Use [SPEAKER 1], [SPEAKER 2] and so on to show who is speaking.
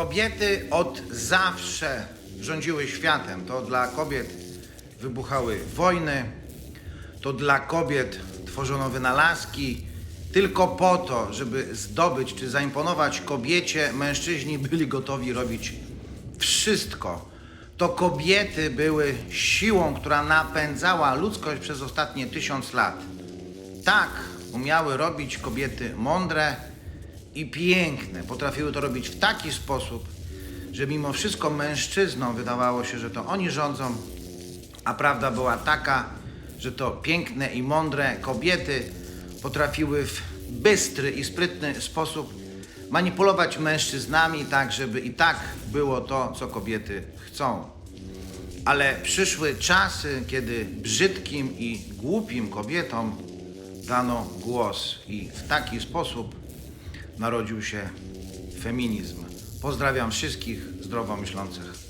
[SPEAKER 1] Kobiety od zawsze rządziły światem. To dla kobiet wybuchały wojny, to dla kobiet tworzono wynalazki. Tylko po to, żeby zdobyć czy zaimponować kobiecie, mężczyźni byli gotowi robić wszystko. To kobiety były siłą, która napędzała ludzkość przez ostatnie tysiąc lat. Tak umiały robić kobiety mądre i piękne. Potrafiły to robić w taki sposób, że mimo wszystko mężczyznom wydawało się, że to oni rządzą, a prawda była taka, że to piękne i mądre kobiety potrafiły w bystry i sprytny sposób manipulować mężczyznami, tak żeby i tak było to, co kobiety chcą. Ale przyszły czasy, kiedy brzydkim i głupim kobietom dano głos, i w taki sposób narodził się feminizm. Pozdrawiam wszystkich zdrowo myślących.